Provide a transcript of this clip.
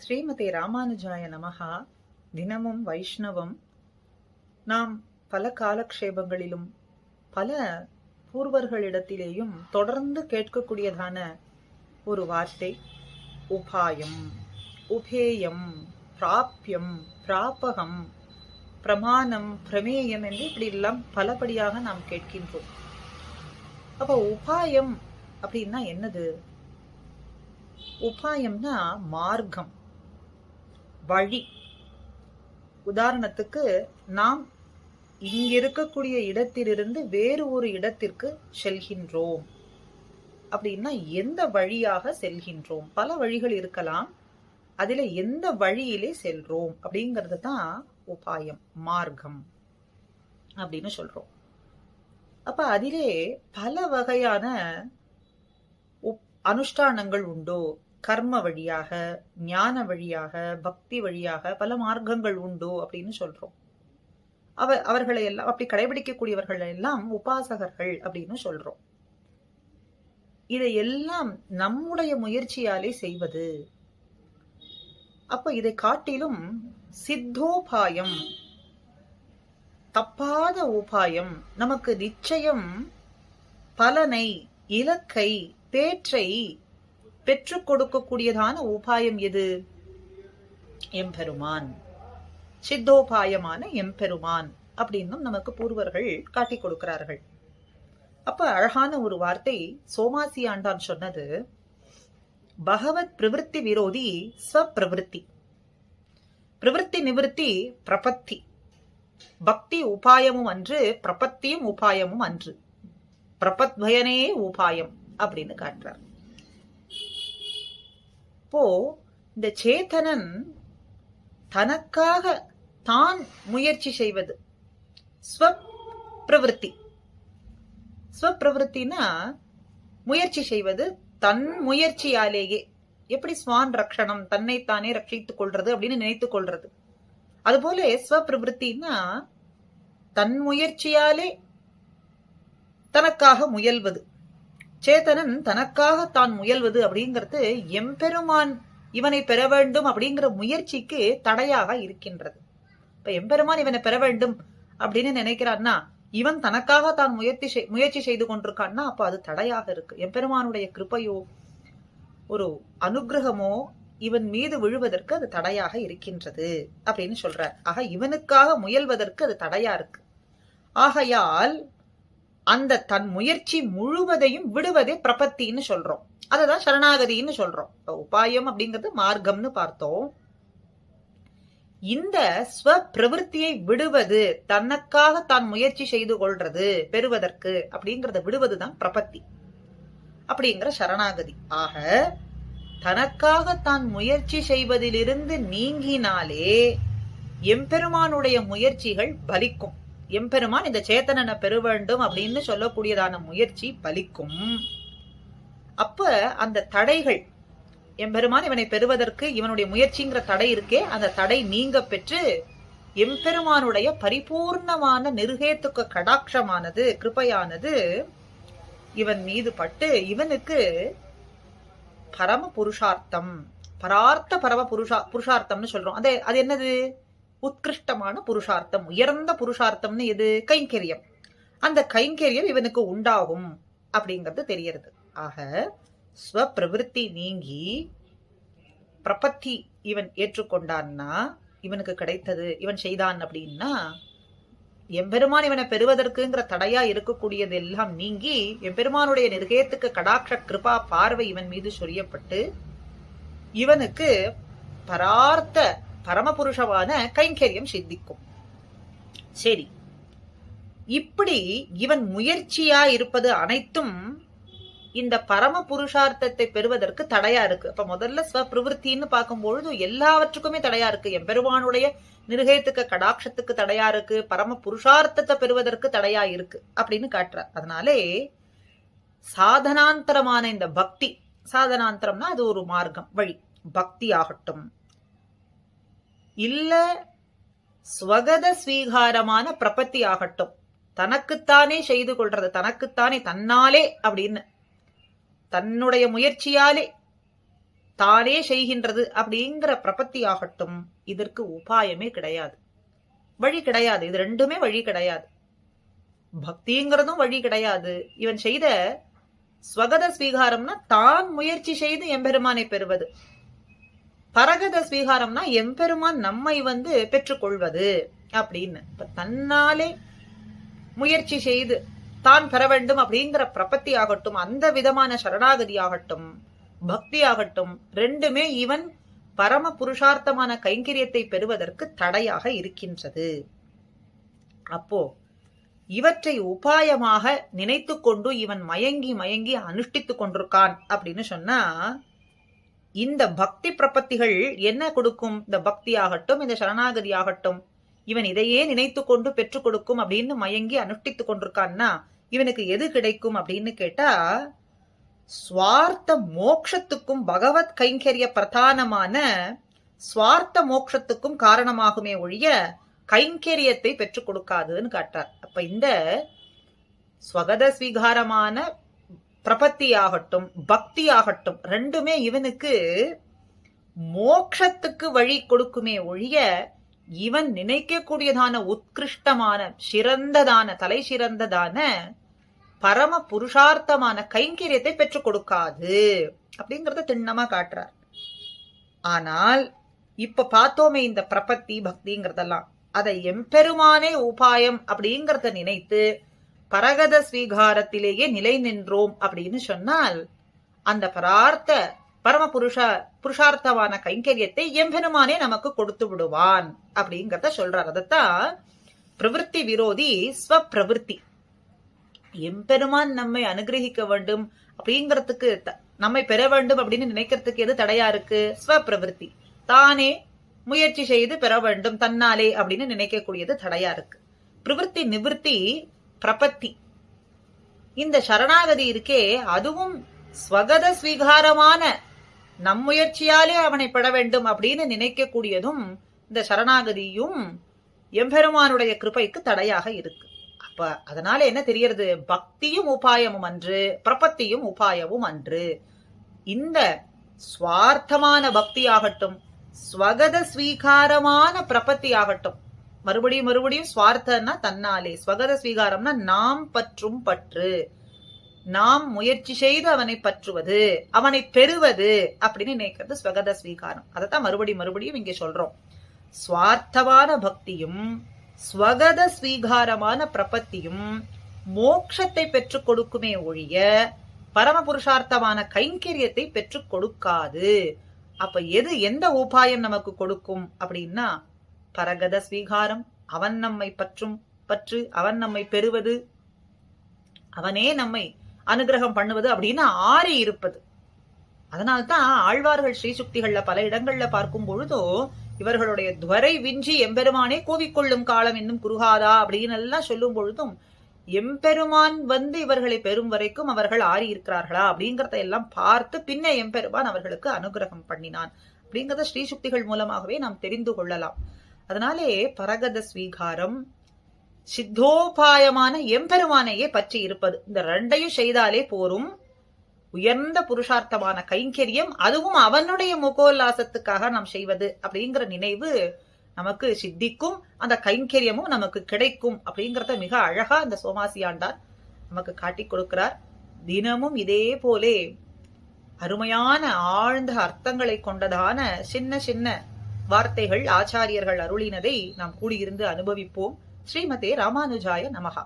ஸ்ரீமதி ராமானுஜாய நமகா தினமும் வைஷ்ணவம். நாம் பல காலக்ஷேபங்களிலும் பல பூர்வர்களிடத்திலேயும் தொடர்ந்து கேட்கக்கூடியதான ஒரு வார்த்தை உபாயம். உபேயம் பிராப்யம் பிராபகம் பிரமாணம் பிரமேயம் என்று இப்படி எல்லாம் பலபடியாக நாம் கேட்கின்றோம். அப்ப உபாயம் அப்படின்னா என்னது? உபாயம்னா மார்க்கம். வழி. உதாரணத்துக்கு நாம் இங்கிருக்கக்கூடிய இடத்திலிருந்து வேறு ஒரு இடத்திற்கு செல்கின்றோம். அப்படின்னா எந்த வழியாக செல்கின்றோம்? பல வழிகள் இருக்கலாம். அதுல எந்த வழியிலே செல்றோம்? அப்படிங்கிறது தான் உபாயம் மார்க்கம் அப்படின்னு சொல்றோம். அப்ப அதிலே பல வகையான அனுஷ்டானங்கள் உண்டோ? கர்ம வழியாக ஞான வழியாக பக்தி வழியாக பல மார்க்கங்கள் உண்டோ அப்படின்னு சொல்றோம். அவ அவர்களை எல்லாம் அப்படி கடைபிடிக்கக்கூடியவர்கள் எல்லாம் உபாசகர்கள் அப்படின்னு சொல்றோம். இதை எல்லாம் நம்முடைய முயற்சியாலே செய்வது. அப்ப இதை காட்டிலும் சித்தோபாயம் தப்பாத உபாயம் நமக்கு நிச்சயம் பலனை இலக்கை பேற்றை பெற்றுக் கொடுக்கக்கூடியதான உபாயம் எது? எம்பெருமான். சித்தோபாயமான எம்பெருமான் அப்படின்னும் நமக்கு பூர்வர்கள் காட்டிக் கொடுக்கிறார்கள். அப்ப அழகான ஒரு வார்த்தை சோமாசி ஆண்டான் சொன்னது பகவத் பிரவருத்தி விரோதி ஸ்வப்பிரவருத்தி பிரவருத்தி நிவர்த்தி பிரபத்தி. பக்தி உபாயமும் அன்று பிரபத்தியும் உபாயமும் அன்று. பிரபத்வயனே உபாயம் அப்படின்னு காட்டுறார். அப்போ இந்த சேத்தனன் தனக்காக தான் முயற்சி செய்வது. ஸ்வ பிரவருத்தி ஸ்வப்பிரவருத்தினா முயற்சி செய்வது தன் முயற்சியாலேயே. எப்படி ஸ்வான் ரக்ஷணம் தன்னைத்தானே ரட்சித்துக் கொள்றது அப்படின்னு நினைத்துக் கொள்றது. அதுபோல ஸ்வப்பிரவருத்தின்னா தன் முயற்சியாலே தனக்காக முயல்வது. சேத்தனன் தனக்காக தான் முயல்வது அப்படிங்கிறது எம்பெருமான் இவனை பெற வேண்டும் அப்படிங்கிற முயற்சிக்கு தடையாக இருக்கின்றது. இப்ப எம்பெருமான் இவனை பெற வேண்டும் அப்படின்னு நினைக்கிறான்னா இவன் தனக்காக தான் முயற்சி முயற்சி செய்து கொண்டிருக்கான்னா அப்ப அது தடையாக இருக்கு. எம்பெருமானுடைய கிருப்பையோ ஒரு அனுகிரகமோ இவன் மீது விழுவதற்கு அது தடையாக இருக்கின்றது அப்படின்னு சொல்றார். ஆக இவனுக்காக முயல்வதற்கு அது தடையா இருக்கு. ஆகையால் அந்த தன் முயற்சி முழுவதையும் விடுவதே பிரபத்தின்னு சொல்றோம். அததான் சரணாகதின்னு சொல்றோம். உபாயம் அப்படிங்கிறது மார்க்கம்னு பார்த்தோம். இந்த ஸ்வ பிரவருத்தியை விடுவது தனக்காக தான் முயற்சி செய்து கொள்றது பெறுவதற்கு அப்படிங்கறத விடுவதுதான் பிரபத்தி. அப்படிங்கிற சரணாகதி. ஆக தனக்காக தான் முயற்சி செய்வதிலிருந்து நீங்கினாலே எம்பெருமானுடைய முயற்சிகள் பலிக்கும். எம்பெருமான் இந்த சேத்தனனை பெற வேண்டும் அப்படின்னு சொல்லக்கூடியதான முயற்சி பலிக்கும். அப்ப அந்த தடைகள் எம்பெருமான் இவனை பெறுவதற்கு இவனுடைய முயற்சிங்கிற தடை இருக்கே அந்த தடை நீங்க பெற்று எம்பெருமானுடைய பரிபூர்ணமான நிருகேத்துக்க கடாட்சமானது கிருப்பையானது இவன் மீது பட்டு இவனுக்கு பரம புருஷார்த்தம் பரார்த்த பரம புருஷா புருஷார்த்தம்னு சொல்றோம். அது அது என்னது? உத்கிருஷ்டமான புருஷார்த்தம் உயர்ந்த புருஷார்த்தம்னு எது? கைங்கரியம். அந்த கைங்கரியம் இவனுக்கு உண்டாகும் அப்படிங்கிறது தெரியறது. ஆக ஸ்வப்பிரவருத்தி நீங்கி பிரபத்தி இவன் ஏற்றுக்கொண்டான்னா இவனுக்கு கிடைத்தது இவன் செய்தான் அப்படின்னா எம்பெருமான் இவனை பெறுவதற்குங்கிற தடையா இருக்கக்கூடியது எல்லாம் நீங்கி எம்பெருமானுடைய நிர்கேத்துக்கு கடாட்ச கிருபா பார்வை இவன் மீது சொரியப்பட்டு இவனுக்கு பரார்த்த பரமபுருஷமான கைங்கரியம் சித்திக்கும். சரி. இப்படி இவன் முயற்சியா இருப்பது அனைத்தும் இந்த பரம புருஷார்த்தத்தை பெறுவதற்கு தடையா இருக்கு. அப்ப முதல்ல ஸ்வ பிரவருத்தின்னு பார்க்கும்பொழுது எல்லாவற்றுக்குமே தடையா இருக்கு. எம்பெருமானுடைய நிருகயத்துக்கு கடாட்சத்துக்கு தடையா இருக்கு. பரம புருஷார்த்தத்தை பெறுவதற்கு தடையா இருக்கு அப்படின்னு காட்டுறார். அதனாலே சாதனாந்தரமான இந்த பக்தி சாதனாந்தரம்னா அது ஒரு மார்க்கம் வழி. பக்தி ஆகட்டும். இல்ல ஸ்வகத ஸ்வீகாரமான பிரபத்தி ஆகட்டும். தனக்குத்தானே செய்து கொள்றது தனக்குத்தானே தன்னாலே அப்படின்னு. தன்னுடைய முயற்சியாலே தானே செய்கின்றது அப்படிங்கிற பிரபத்தி ஆகட்டும். இதற்கு உபாயமே கிடையாது. வழி கிடையாது. இது ரெண்டுமே வழி கிடையாது. பக்திங்கிறதும் வழி கிடையாது. இவன் செய்த ஸ்வகத ஸ்வீகாரம்னா தான் முயற்சி செய்து எம்பெருமானை பெறுவது. பரகத ஸ்வீகாரம்னா எம்பெருமான் நம்மை வந்து பெற்றுக்கொள்வது அப்படின்னு. இப்ப தன்னாலே முயற்சி செய்து தான் பெற வேண்டும் அப்படிங்கிற பிரபத்தி ஆகட்டும் அந்த விதமான சரணாகதி ஆகட்டும் பக்தி ஆகட்டும் ரெண்டுமே இவன் பரம புருஷார்த்தமான கைங்கரியத்தை பெறுவதற்கு தடையாக இருக்கின்றது. அப்போ இவற்றை உபாயமாக நினைத்து கொண்டு இவன் மயங்கி மயங்கி அனுஷ்டித்துக் கொண்டிருக்கான் அப்படின்னு சொன்னா இந்த பக்தி பிரபத்திகள் என்ன கொடுக்கும்? இந்த பக்தி ஆகட்டும் இந்த சரணாகதி ஆகட்டும் இவன் இதையே நினைத்து கொண்டு பெற்றுக் கொடுக்கும் அப்படின்னு மயங்கி அனுஷ்டித்துக் கொண்டிருக்கான்னா இவனுக்கு எது கிடைக்கும் அப்படின்னு கேட்டா சுவார்த்த மோக்ஷத்துக்கும் பகவத் கைங்கரிய பிரதானமான சுவார்த்த மோக்ஷத்துக்கும் காரணமாகுமே ஒழிய கைங்கரியத்தை பெற்றுக் கொடுக்காதுன்னு காட்டார் அப்ப இந்த ஸ்வகத ஸ்வீகாரமான பிரபத்தி ஆகட்டும் பக்தி ஆகட்டும் ரெண்டுமே இவனுக்கு மோக்ஷத்துக்கு வழி கொடுக்குமே ஒழிய இவன் நினைக்கக்கூடியதான உத்கிருஷ்டமான சிறந்ததான தலை சிறந்ததான பரம புருஷார்த்தமான கைங்கரியத்தை பெற்றுக் கொடுக்காது அப்படிங்கறத திண்ணமா காட்டுறார். ஆனால் இப்ப பார்த்தோமே இந்த பிரபத்தி பக்திங்கிறதெல்லாம். அதை எம்பெருமானே உபாயம் அப்படிங்கறத நினைத்து பரகத ஸ்வீகாரத்திலேயே நிலை நின்றோம் அப்படின்னு சொன்னால் அந்த பரார்த்த பரம புருஷ புருஷார்த்தமான கைங்கரியத்தை எம்பெருமானே நமக்கு கொடுத்து விடுவான் அப்படிங்கறத சொல்றார். அதத்தான் பிரவிற்த்தி விரோதி ஸ்வப்பிரவிற்த்தி எம்பெருமான் நம்மை அனுகிரகிக்க வேண்டும் அப்படிங்கறதுக்கு த- நம்மை பெற வேண்டும் அப்படின்னு நினைக்கிறதுக்கு எது தடையா இருக்கு? ஸ்வப்பிரவிற்த்தி தானே முயற்சி செய்து பெற வேண்டும் தன்னாலே அப்படின்னு நினைக்கக்கூடியது தடையா இருக்கு. பிரவிற்த்தி நிவிற்த்தி பிரபத்தி. இந்த சரணாகதி இருக்கே அதுவும் ஸ்வகத ஸ்வீகாரமான நம் முயற்சியாலே அவனை பெற வேண்டும் அப்படின்னு நினைக்கக்கூடியதும் இந்த சரணாகதியும் எம்பெருமானுடைய கிருபைக்கு தடையாக இருக்கு. அப்ப அதனால என்ன தெரியறது பக்தியும் உபாயமும் அன்று பிரபத்தியும் உபாயமும் அன்று. இந்த சுவார்த்தமான பக்தி ஆகட்டும் ஸ்வகத ஸ்வீகாரமான பிரபத்தி ஆகட்டும் மறுபடியும் மறுபடியும் சுவார்த்தன்னா தன்னாலே. ஸ்வகத ஸ்வீகாரம்னா நாம் பற்றும் பற்று. நாம் முயற்சி செய்து அவனை பற்றுவது அவனை பெறுவது அப்படின்னு நினைக்கிறது ஸ்வகத ஸ்வீகாரம். அதைத்தான் மறுபடியும் மறுபடியும் இங்கே சொல்றோம். ஸ்வார்த்தமான பக்தியும் ஸ்வகத ஸ்வீகாரமான பிரபத்தியும் மோட்சத்தை பெற்றுக் கொடுக்குமே ஒழிய பரமபுருஷார்த்தமான கைங்கரியத்தை பெற்றுக் கொடுக்காது. அப்ப எது எந்த உபாயம் நமக்கு கொடுக்கும் அப்படின்னா பரகத ஸ்வீகாரம். அவன் நம்மை பற்றும் பற்று அவன் நம்மை பெறுவது. அவனே நம்மை அனுகிரகம் பண்ணுவது அப்படின்னு ஆறி இருப்பது. அதனால்தான் ஆழ்வார்கள் ஸ்ரீசுக்திகள்ல பல இடங்கள்ல பார்க்கும் பொழுதோ இவர்களுடைய துவரை விஞ்சி எம்பெருமானே கூவிக்கொள்ளும் காலம் இன்னும் குறுகாதா அப்படின்னு எல்லாம் சொல்லும் பொழுதும் எம்பெருமான் வந்து இவர்களை பெறும் வரைக்கும் அவர்கள் ஆறி இருக்கிறார்களா அப்படிங்கறத எல்லாம் பார்த்து பின்ன எம்பெருமான் அவர்களுக்கு அனுகிரகம் பண்ணினான். அப்படிங்கறத ஸ்ரீசுக்திகள் மூலமாகவே நாம் தெரிந்து கொள்ளலாம். அதனாலே பரகத ஸ்வீகாரம் சித்தோபாயமான எம்பெருமானையே பற்றி இருப்பது. இந்த ரெண்டையும் செய்தாலே போரும். உயர்ந்த புருஷார்த்தமான கைங்கரியம் அதுவும் அவனுடைய முகோல்லாசத்துக்காக நாம் செய்வது அப்படிங்கிற நினைவு நமக்கு சித்திக்கும் அந்த கைங்கரியமும் நமக்கு கிடைக்கும் அப்படிங்கறத மிக அழகா அந்த சோமாசியாண்டார் நமக்கு காட்டிக் கொடுக்கிறார். தினமும் இதே போலே அருமையான ஆழ்ந்த அர்த்தங்களை கொண்டதான சின்ன சின்ன வார்த்தைகள் ஆச்சாரியர்கள் அருளினதை நாம் கூடியிருந்து அனுபவிப்போம். ஸ்ரீமதே ராமானுஜாய நமகா